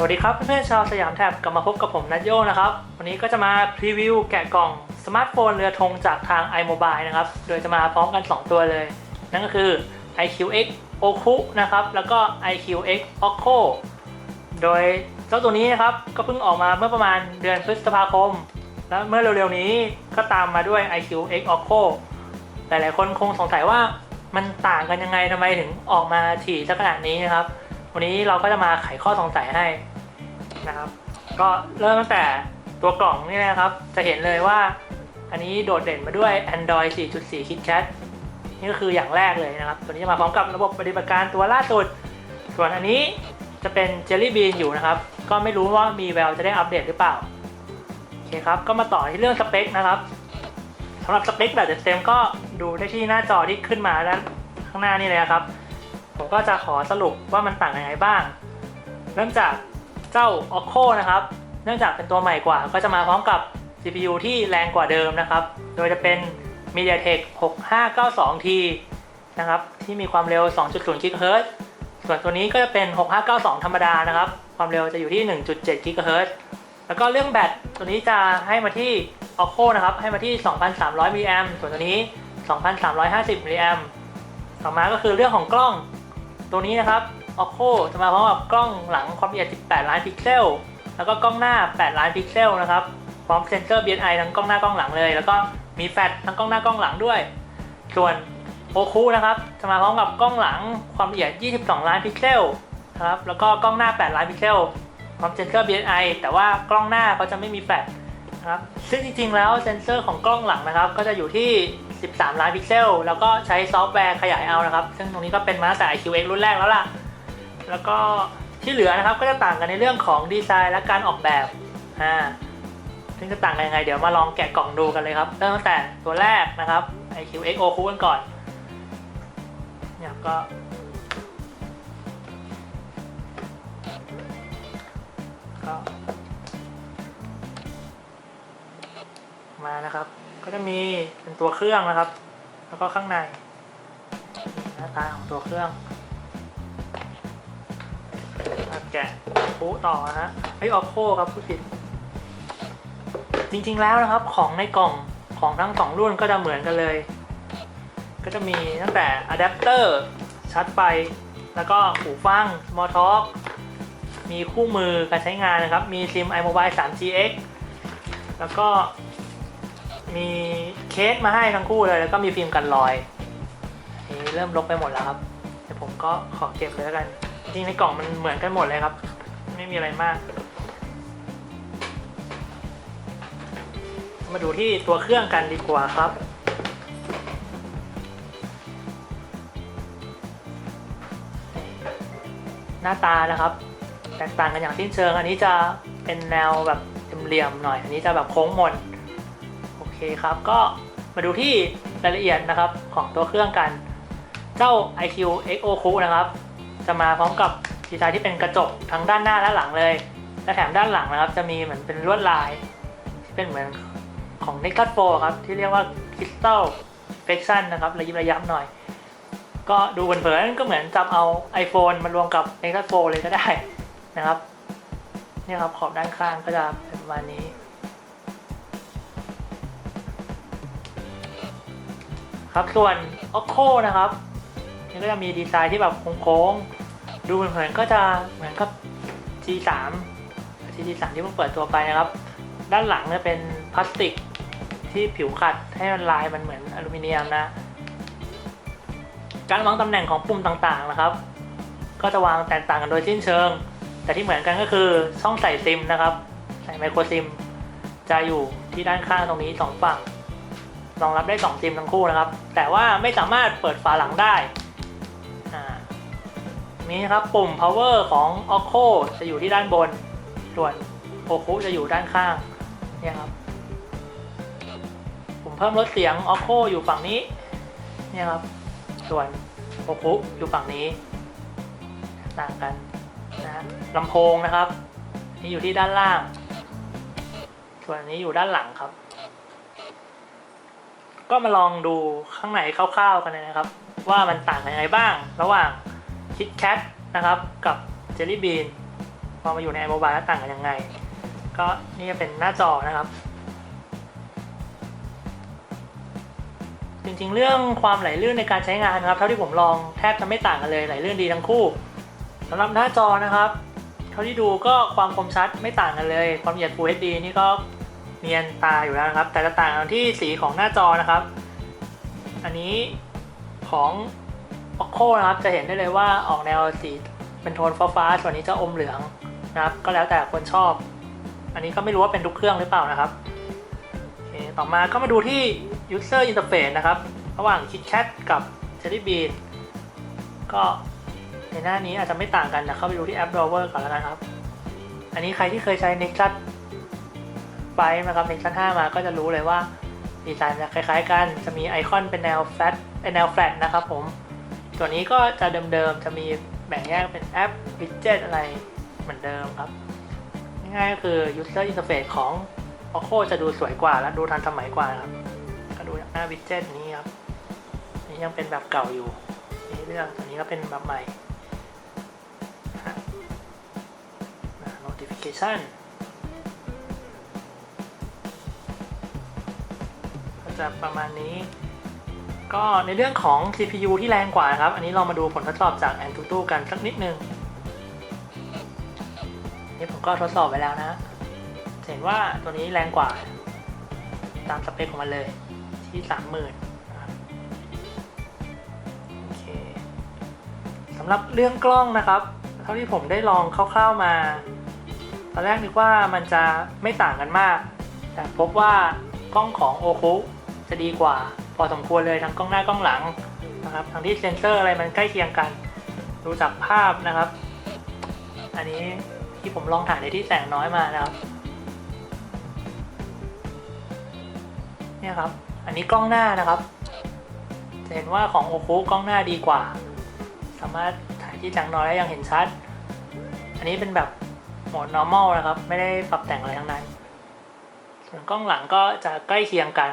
สวัสดีครับเพื่อนๆชาวสยามแท็บกลับมาพบกับผมนัทโยนะครับ วันนี้ก็จะมาพรีวิวแกะกล่องสมาร์ทโฟนเรือธงจากทาง iMobile นะครับ โดยจะมาพร้อมกัน 2 ตัวเลย นั่นก็คือ iQX Oku นะครับ แล้วก็ iQX Oko โดยเจ้าตัวนี้นะครับ ก็เพิ่งออกมาเมื่อประมาณเดือนพฤษภาคม แล้วเมื่อเร็วๆนี้ก็ตามมาด้วย iQX Oko หลายๆคนคงสงสัยว่ามันต่างกันยังไงทำไมถึงออกมาถี่สักขนาดนี้นะครับ วันนี้เราก็จะมาไขข้อสงสัยให้ นะครับ ก็เริ่มตั้งแต่ตัวกล่องนี่นะครับ จะเห็นเลยว่า อันนี้โดดเด่นมาด้วย Android 4.4 KitKat นี่ก็คืออย่างแรกเลยนะครับ ตัวนี้จะมาพร้อมกับระบบปฏิบัติการตัวล่าสุด ส่วนอันนี้จะเป็น Jelly Bean อยู่นะครับ ก็ไม่รู้ว่ามีแววจะได้อัปเดตหรือเปล่า โอเคครับ ก็มาต่อที่เรื่องสเปคนะครับสำหรับสเปคแบบเต็มๆก็ดูได้ที่หน้าจอที่ขึ้นมาด้านข้างหน้านี่เลยนะครับ ผมก็จะขอสรุปว่ามันต่างยังไงบ้าง เริ่มจาก เจ้า Okko นะครับ เนื่องจากเป็นตัวใหม่กว่า ก็จะมาพร้อมกับ CPU ที่แรงกว่าเดิมนะครับ โดยจะเป็น MediaTek 6592T นะครับ ที่มีความเร็ว 2.0 GHz ส่วนตัวนี้ก็จะเป็น 6592 ธรรมดานะครับ ความเร็วจะอยู่ที่ 1.7 GHz แล้วก็เรื่องแบตตัวนี้จะให้มาที่ Okko นะครับ ให้มาที่ 2,300 mAh ส่วนตัวนี้ 2,350 mAh ต่อมาก็คือเรื่องของกล้องตัวนี้นะครับ Oppo จะมาพร้อมกับกล้องหลังความละเอียด 18 ล้านพิกเซล แล้วก็กล้องหน้า 8 ล้านพิกเซลนะครับ พร้อมเซนเซอร์ BNI ทั้งกล้องหน้ากล้องหลังเลย แล้วก็มีแฟลชทั้งกล้องหน้ากล้องหลังด้วย ส่วน Oku นะครับ จะมาพร้อมกับกล้องหลังความละเอียด 22 ล้านพิกเซลนะครับ แล้วก็กล้องหน้า 8 ล้านพิกเซล พร้อมเซนเซอร์ BNI แต่ว่ากล้องหน้าเขาจะไม่มีแฟลชนะครับซึ่งจริงๆ แล้วเซนเซอร์ของกล้องหลังนะครับ ก็จะอยู่ที่ 13 ล้านพิกเซล แล้วก็ใช้ซอฟต์แวร์ขยายเอานะครับ ซึ่งตรงนี้ก็เป็นมาตั้งแต่ iQX รุ่นแรกแล้วล่ะ แล้วก็ที่เหลือนะครับก็จะต่างกันในเรื่องของดีไซน์และการออกแบบอ่าซึ่งจะต่างกันยังไงเดี๋ยวมาลองแกะกล่องดูกันเลยครับเริ่มตั้งแต่ตัวแรกนะครับ iQX O คู่กันก่อนเนี่ยก็ก็มานะครับ ก็จะมีเป็นตัวเครื่องนะครับ แล้วก็ข้างในหน้าตาของตัวเครื่อง แกะปุ๊ต่อนะฮะไอออโคครับผู้ผิด จริงๆแล้วนะครับของในกล่องของทั้งสองรุ่นก็จะเหมือนกันเลย ก็จะมีตั้งแต่อะแดปเตอร์ชาร์จไฟแล้วก็หูฟัง Small Talk มีคู่มือการใช้งานนะครับ มีซิม iMobile 3GX แล้วก็มีเคสมาให้ทั้งคู่เลย แล้วก็มีฟิล์มกันรอยนี่เริ่มลบไปหมดแล้วครับ เดี๋ยวผมก็ขอเก็บเลยแล้วกัน จริงในกล่องมันเหมือนกันหมดเลยครับ ไม่มีอะไรมาก มาดูที่ตัวเครื่องกันดีกว่าครับหน้าตานะครับ แตกต่างกันอย่างสิ้นเชิง อันนี้จะเป็นแนวแบบเหลี่ยมๆหน่อย อันนี้จะแบบโค้งมนโอเคครับ ก็มาดูที่รายละเอียดนะครับของตัวเครื่องกัน เจ้า iQ XO c u นะครับ จะมาพร้อมกับดีไซน์ที่เป็นกระจกทั้งด้านหน้าและหลังเลย และแถมด้านหลังนะครับ จะมีเหมือนเป็นลวดลาย ที่เป็นเหมือนของ Nexus 4ครับ ที่เรียกว่า Crystal Reflection นะครับระยิบระยับหน่อย ก็ดูเผินๆก็เหมือนจำเอา iPhone มารวมกับ Nexus 4เลยก็ได้นะครับนี่ครับขอบด้านข้างก็จะเป็นประมาณนี้ครับส่วน Okko นะครับ นี่ก็จะมีดีไซน์ที่แบบโค้งๆ ดูเหมือนก็จะเหมือนกับ G3 G3 ที่เพิ่งเปิดตัวไปนะครับ ด้านหลังเนี่ยเป็นพลาสติกที่ผิวขัดให้มันลายมันเหมือนอลูมิเนียมนะ การวางตำแหน่งของปุ่มต่างๆนะครับ ก็จะวางแตกต่างกันโดยสิ้นเชิง แต่ที่เหมือนกันก็คือช่องใส่ซิมนะครับ ใส่ไมโครซิม จะอยู่ที่ด้านข้างตรงนี้สองฝั่งรองรับได้ 2 ซิมทั้งคู่นะครับ แต่ว่าไม่สามารถเปิดฝาหลังได้ นะครับปุ่ม power ของ Okko จะอยู่ที่ด้านบน ส่วน Oku จะอยู่ด้านข้างเนี่ยครับปุ่มเพิ่มลดเสียง Okko อยู่ฝั่งนี้เนี่ยครับ ส่วน Oku อยู่ฝั่งนี้ ต่างกันนะลำโพงนะครับนี่อยู่ที่ด้านล่าง ส่วนนนี้อยู่ด้านหลังครับ ก็มาลองดูข้างในคร่าวๆกันเลยนะครับ ว่ามันต่างกันยังไงบ้าง ระหว่าง KitKat นะครับกับ Jelly Bean พอมาอยู่ใน iMobile แล้วต่างกันยังไง ก็นี่จะเป็นหน้าจอนะครับ จริงๆ เรื่องความไหลลื่นในการใช้งานนะครับ เท่าที่ผมลองแทบจะไม่ต่างกันเลยไหลลื่นดีทั้งคู่สำหรับหน้าจอนะครับ เท่าที่ดูก็ความคมชัดไม่ต่างกันเลย ความละเอียด Full HD นี่ก็เนียนตาอยู่แล้วนะครับ แต่จะต่างกันที่สีของหน้าจอนะครับ อันนี้ของ Oppo นะครับจะเห็นได้เลยว่าออกแนวสีเป็นโทนฟ้าๆส่วนนี้จะอมเหลืองนะครับ ก็แล้วแต่คนชอบ อันนี้ก็ไม่รู้ว่าเป็นทุกเครื่องหรือเปล่านะครับโอเคต่อมาก็มาดูที่ User Interface นะครับ ระหว่าง KitKat กับ Jelly Bean ก็ในหน้านี้อาจจะไม่ต่างกันนะเข้าไปดูที่แอป Drawer ก่อนแล้วกันครับ อันนี้ใครที่เคยใช้ Nexus ไปนะครับ Nexus 5 มาก็จะรู้เลยว่าดีไซน์จะคล้ายๆกัน จะมีไอคอนเป็นแนว flat เป็นแนว flat นะครับผม ส่วนนี้ก็จะเดิมๆ จะมีแบ่งแยกเป็นแอป widget อะไรเหมือนเดิมครับ ง่ายๆก็คือ user interface ของ Oppo จะดูสวยกว่าและดูทันสมัยกว่าครับ ก็ดูหน้า widget นี้ครับ นี้ยังเป็นแบบเก่าอยู่นี่เรื่องตัวนี้ก็เป็นแบบใหม่ notification ก็จะประมาณนี้ ก็ในเรื่องของ CPU ที่แรงกว่านะครับ อันนี้เรามาดูผลทดสอบจาก AnTuTu กันสักนิดนึง นี่ผมก็ทดสอบไปแล้วนะ เห็นว่าตัวนี้แรงกว่า ตามสเปคของมันเลยที่ 30,000นะครับโอเคสำหรับเรื่องกล้องนะครับ เท่าที่ผมได้ลองคร่าวๆมา ตอนแรกนึกว่ามันจะไม่ต่างกันมาก แต่พบว่ากล้องของโอคุจะดีกว่า พอสมควรเลยทั้งกล้องหน้ากล้องหลังนะครับทั้งที่เซนเซอร์อะไรมันใกล้เคียงกัน ดูจากภาพนะครับ อันนี้ที่ผมลองถ่ายในที่แสงน้อยมานะครับเนี่ยครับ อันนี้กล้องหน้านะครับจะเห็นว่าของโอคุกล้องหน้าดีกว่า สามารถถ่ายที่แสงน้อยแล้วยังเห็นชัด อันนี้เป็นแบบโหมด normal นะครับ ไม่ได้ปรับแต่งอะไรทั้งนั้น ส่วนกล้องหลังก็จะใกล้เคียงกัน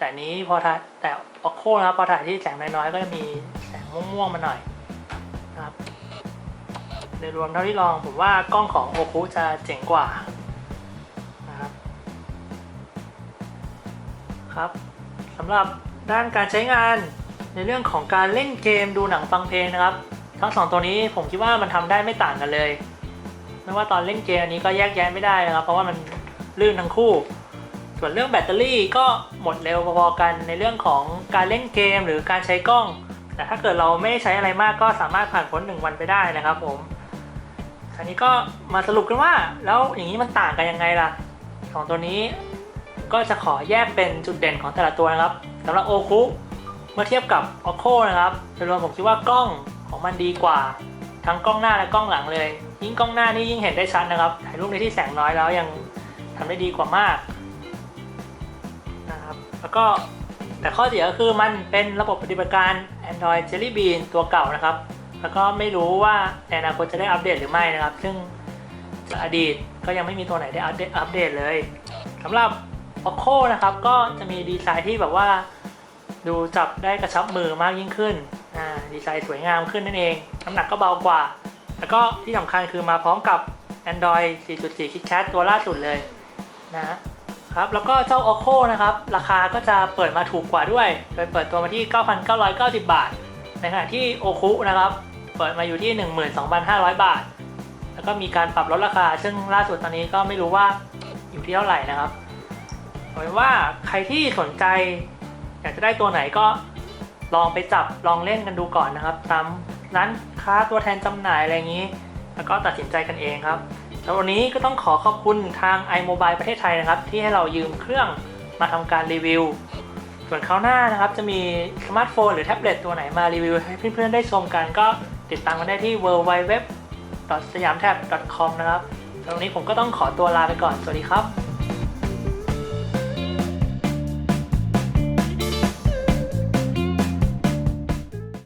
แต่นี้พอถ่ายแต่ Oppo นะครับพอถ่ายที่แสงน้อยๆก็จะมีแสงม่วงๆมาหน่อยนะครับโดยรวมเท่าที่ลองผมว่ากล้องของโอคุจะเจ๋งกว่านะครับครับสำหรับด้านการใช้งานในเรื่องของการเล่นเกมดูหนังฟังเพลงนะครับ ทั้งสองตัวนี้ผมคิดว่ามันทำได้ไม่ต่างกันเลยไม่ว่าตอนเล่นเกมอันนี้ก็แยกแยะไม่ได้นะครับ เพราะว่ามันลื่นทั้งคู่ ส่วนเรื่องแบตเตอรี่ก็หมดเร็วพอๆกันในเรื่องของการเล่นเกมหรือการใช้กล้อง แต่ถ้าเกิดเราไม่ใช้อะไรมากก็สามารถผ่านพ้นหนึ่งวันไปได้นะครับผมอันนี้ก็มาสรุปกันว่าแล้วอย่างนี้มันต่างกันยังไงล่ะสองตัวนี้ก็จะขอแยกเป็นจุดเด่นของแต่ละตัวนะครับสำหรับโอคุเมื่อเทียบกับ Oppo นะครับโดยรวมผมคิดว่ากล้องของมันดีกว่า ทั้งกล้องหน้าและกล้องหลังเลย ยิ่งกล้องหน้านี่ยิ่งเห็นได้ชัดนะครับถ่ายรูปในที่แสงน้อยแล้วยังทำได้ดีกว่ามาก แล้วก็แต่ข้อเสียก็คือมันเป็นระบบปฏิบัติการ Android Jelly Bean ตัวเก่านะครับ แล้วก็ไม่รู้ว่าในอนาคตจะได้อัปเดตหรือไม่นะครับ ซึ่งจากอดีตก็ยังไม่มีตัวไหนได้อัปเดตอัปเดตเลยสำหรับ Oppo นะครับ ก็จะมีดีไซน์ที่แบบว่า ดูจับได้กระชับมือมากยิ่งขึ้นดีไซน์สวยงามขึ้นนั่นเอง น้ำหนักก็เบากว่า แล้วก็ที่สำคัญคือมาพร้อมกับ Android 4.4 KitKat ตัวล่าสุดเลยนะ ครับ แล้วก็เจ้า Oppo นะครับ ราคาก็จะเปิดมาถูกกว่าด้วย โดยเปิดตัวมาที่ 9,990 บาท ในขณะที่โอคุนะครับ เปิดมาอยู่ที่ 12,500 บาท แล้วก็มีการปรับลดราคา ซึ่งล่าสุดตอนนี้ก็ไม่รู้ว่าอยู่ที่เท่าไหร่นะครับเอาเป็นว่าใครที่สนใจ อยากจะได้ตัวไหนก็ลองไปจับลองเล่นกันดูก่อนนะครับ ตามร้านค้าตัวแทนจำหน่ายอะไรอย่างนี้ แล้วก็ตัดสินใจกันเองครับ แล้ววันนี้ก็ต้องขอขอบคุณทาง iMobile ประเทศไทยนะครับ ที่ให้เรายืมเครื่องมาทำการรีวิว ส่วนคราวหน้านะครับ จะมีสมาร์ทโฟนหรือแท็บเล็ตตัวไหนมารีวิวให้เพื่อนๆได้ชมกันก็ติดตามกันได้ที่ w w w s y a m t a b c o m นะครับแล้ววันนี้ผมก็ต้องขอตัวลาไปก่อน สวัสดีครับ